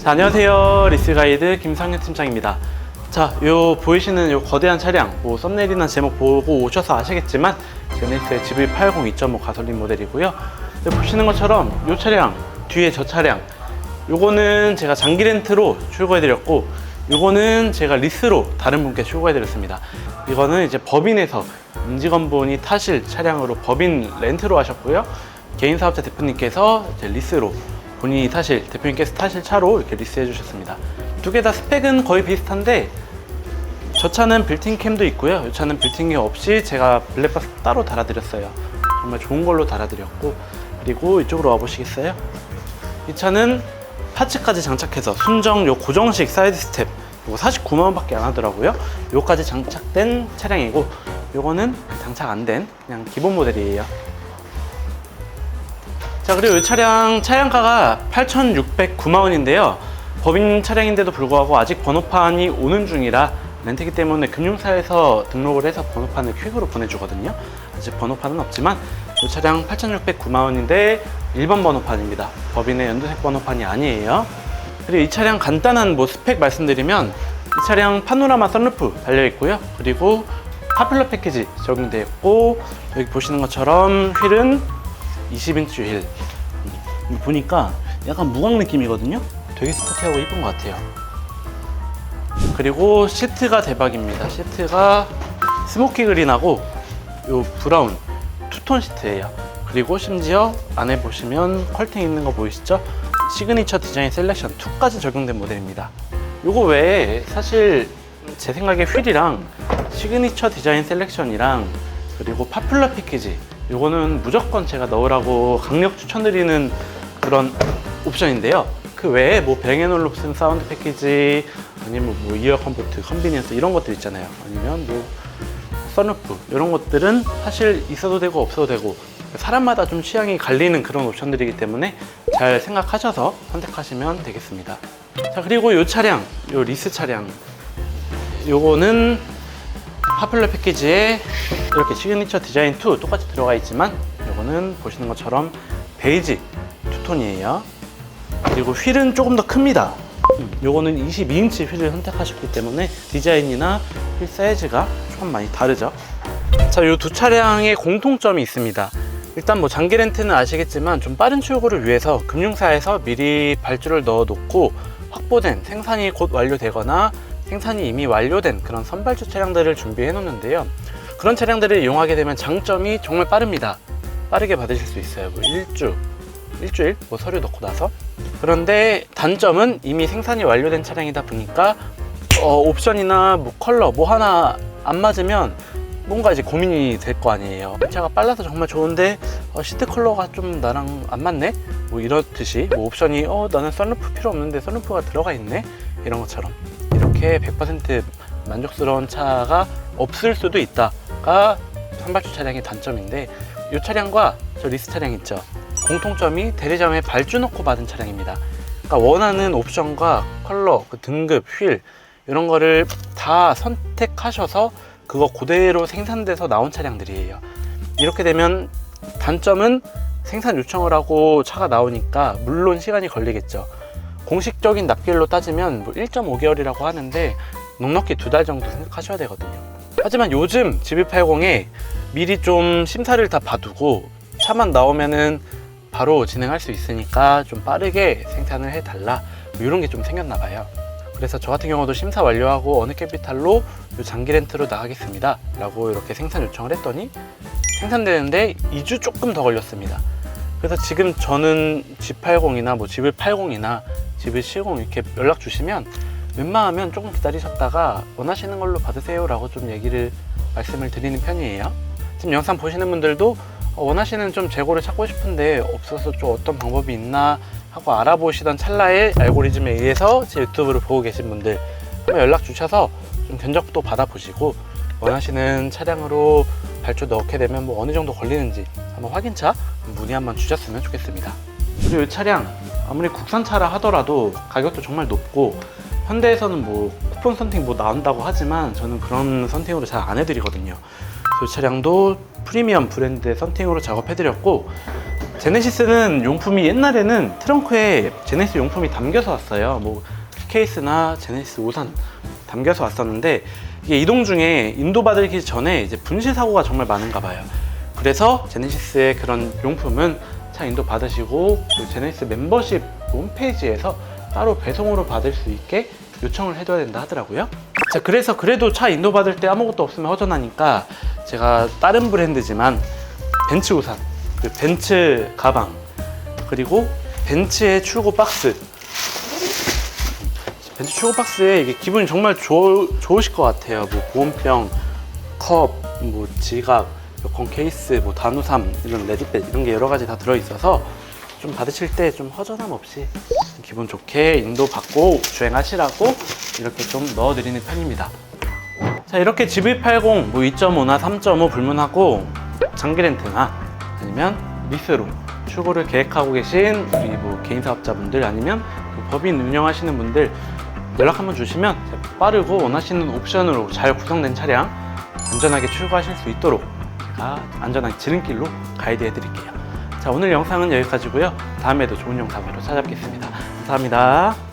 자, 안녕하세요. 리스 가이드 김상현 팀장입니다. 자, 요 보이시는 요 거대한 차량, 뭐 썸네일이나 제목 보고 오셔서 아시겠지만 제네시스의 GV80 2.5 가솔린 모델이고요. 보시는 것처럼 요 차량, 뒤에 저 차량, 요거는 제가 장기 렌트로 출고해드렸고, 요거는 제가 리스로 다른 분께 출고해드렸습니다. 이거는 이제 법인에서 임직원분이 타실 차량으로 법인 렌트로 하셨고요. 개인 사업자 대표님께서 리스로 본인이 타실 대표님께서 타실 차로 이렇게 리스해 주셨습니다. 두 개 다 스펙은 거의 비슷한데 저 차는 빌팅 캠도 있고요. 이 차는 빌팅이 없이 제가 블랙박스 따로 달아드렸어요. 정말 좋은 걸로 달아드렸고 그리고 이쪽으로 와보시겠어요? 이 차는 파츠까지 장착해서 순정 요 고정식 사이드 스텝 요거 49만 원밖에 안 하더라고요. 요까지 장착된 차량이고 요거는 장착 안 된 그냥 기본 모델이에요. 자 그리고 이 차량 차량가가 8,609만 원인데요. 법인 차량인데도 불구하고 아직 번호판이 오는 중이라 렌트기 때문에 금융사에서 등록을 해서 번호판을 퀵으로 보내주거든요. 아직 번호판은 없지만 이 차량 8,609만 원인데 1번 번호판입니다. 법인의 연두색 번호판이 아니에요. 그리고 이 차량 간단한 뭐 스펙 말씀드리면 이 차량 파노라마 선루프 달려 있고요. 그리고 파퓰러 패키지 적용되어 있고 여기 보시는 것처럼 휠은 20인치 휠. 음, 보니까 약간 무광 느낌이거든요? 되게 스포티하고 이쁜 것 같아요. 그리고 시트가 대박입니다. 시트가 스모키 그린하고 요 브라운 투톤 시트예요. 그리고 심지어 안에 보시면 컬팅 있는 거 보이시죠? 시그니처 디자인 셀렉션 2까지 적용된 모델입니다. 요거 외에 사실 제 생각에 휠이랑 시그니처 디자인 셀렉션이랑 그리고 파퓰러 패키지 요거는 무조건 제가 넣으라고 강력 추천드리는 그런 옵션인데요. 그 외에 뭐 뱅앤올롭슨 사운드 패키지 아니면 뭐 이어 컴포트 컨비니언스 이런 것들 있잖아요. 아니면 뭐 선루프 이런 것들은 사실 있어도 되고 없어도 되고 사람마다 좀 취향이 갈리는 그런 옵션들이기 때문에 잘 생각하셔서 선택하시면 되겠습니다. 자 그리고 이 차량 요 리스 차량. 요거는 파퓰러 패키지에 이렇게 시그니처 디자인 2 똑같이 들어가 있지만 요거는 보시는 것처럼 베이지 투톤이에요. 그리고 휠은 조금 더 큽니다. 음, 요거는 22인치 휠을 선택하셨기 때문에 디자인이나 휠 사이즈가 조금 많이 다르죠. 자, 요두 차량의 공통점이 있습니다. 일단 뭐 장기 렌트는 아시겠지만 좀 빠른 출고를 위해서 금융사에서 미리 발주를 넣어 놓고 확보된 생산이 곧 완료되거나 생산이 이미 완료된 그런 선발주 차량들을 준비해 놓는데요. 그런 차량들을 이용하게 되면 장점이 정말 빠릅니다. 빠르게 받으실 수 있어요. 뭐 일주, 일주일 뭐 서류 넣고 나서. 그런데 단점은 이미 생산이 완료된 차량이다 보니까 어, 옵션이나 뭐 컬러 뭐 하나 안 맞으면 뭔가 이제 고민이 될 거 아니에요. 차가 빨라서 정말 좋은데 어, 시트 컬러가 좀 나랑 안 맞네? 뭐 이렇듯이 뭐 옵션이 어 나는 썬루프 필요 없는데 썬루프가 들어가 있네? 이런 것처럼 이렇게 100% 만족스러운 차가 없을 수도 있다가 선발주 차량의 단점인데 이 차량과 저 리스 차량 있죠. 공통점이 대리점에 발주 놓고 받은 차량입니다. 그러니까 원하는 옵션과 컬러, 그 등급, 휠 이런 거를 다 선택하셔서 그거 그대로 생산돼서 나온 차량들이에요. 이렇게 되면 단점은 생산 요청을 하고 차가 나오니까 물론 시간이 걸리겠죠. 공식적인 납기일로 따지면 뭐 1.5개월이라고 하는데 넉넉히 두 달 정도 생각하셔야 되거든요. 하지만 요즘 GV80에 미리 좀 심사를 다 봐두고 차만 나오면은 바로 진행할 수 있으니까 좀 빠르게 생산을 해달라 뭐 이런 게 좀 생겼나 봐요. 그래서 저 같은 경우도 심사 완료하고 어느 캐피탈로 요 장기 렌트로 나가겠습니다 라고 이렇게 생산 요청을 했더니 생산되는데 2주 조금 더 걸렸습니다 그래서 지금 저는 G80이나 뭐 GV80이나 GV70 이렇게 연락 주시면 웬만하면 조금 기다리셨다가 원하시는 걸로 받으세요 라고 좀 얘기를 말씀을 드리는 편이에요. 지금 영상 보시는 분들도 어, 원하시는 좀 재고를 찾고 싶은데 없어서 좀 어떤 방법이 있나 하고 알아보시던 찰나에 알고리즘에 의해서 제 유튜브를 보고 계신 분들 한번 연락 주셔서 좀 견적도 받아보시고 원하시는 차량으로 발주 넣게 되면 뭐 어느 정도 걸리는지 한번 확인차 문의 한번 주셨으면 좋겠습니다. 그리고 이 차량 아무리 국산차라 하더라도 가격도 정말 높고 현대에서는 뭐 쿠폰 선팅 뭐 나온다고 하지만 저는 그런 선팅으로 잘 안 해드리거든요. 이 차량도 프리미엄 브랜드의 선팅으로 작업해드렸고 제네시스는 용품이 옛날에는 트렁크에 제네시스 용품이 담겨서 왔어요. 뭐 케이스나 제네시스 우산 담겨서 왔었는데 이게 이동 중에 인도받기 전에 이제 분실 사고가 정말 많은가 봐요. 그래서 제네시스의 그런 용품은 차 인도 받으시고 그 제네시스 멤버십 홈페이지에서 따로 배송으로 받을 수 있게 요청을 해둬야 된다 하더라고요. 자, 그래서 그래도 차 인도 받을 때 아무것도 없으면 허전하니까 제가 다른 브랜드지만 벤츠 우산, 그 벤츠 가방, 그리고 벤츠의 출고 박스. 벤츠 출고 박스에 이게 기분이 정말 좋, 좋으실 것 같아요. 뭐 보온병, 컵, 뭐 지갑, 여권 케이스, 뭐 단우삼, 이런 레디백 이런 게 여러 가지 다 들어 있어서 좀 받으실 때 좀 허전함 없이 기분 좋게 인도 받고 주행하시라고 이렇게 좀 넣어드리는 편입니다. 자 이렇게 GV80 뭐 2.5나 3.5 불문하고 장기 렌트나 아니면 리스로 출고를 계획하고 계신 우리 뭐 개인 사업자분들 아니면 그 법인 운영하시는 분들 연락 한번 주시면 빠르고 원하시는 옵션으로 잘 구성된 차량 안전하게 출고하실 수 있도록 제가 안전한 지름길로 가이드 해드릴게요. 자 오늘 영상은 여기까지고요. 다음에도 좋은 영상으로 찾아뵙겠습니다. 감사합니다.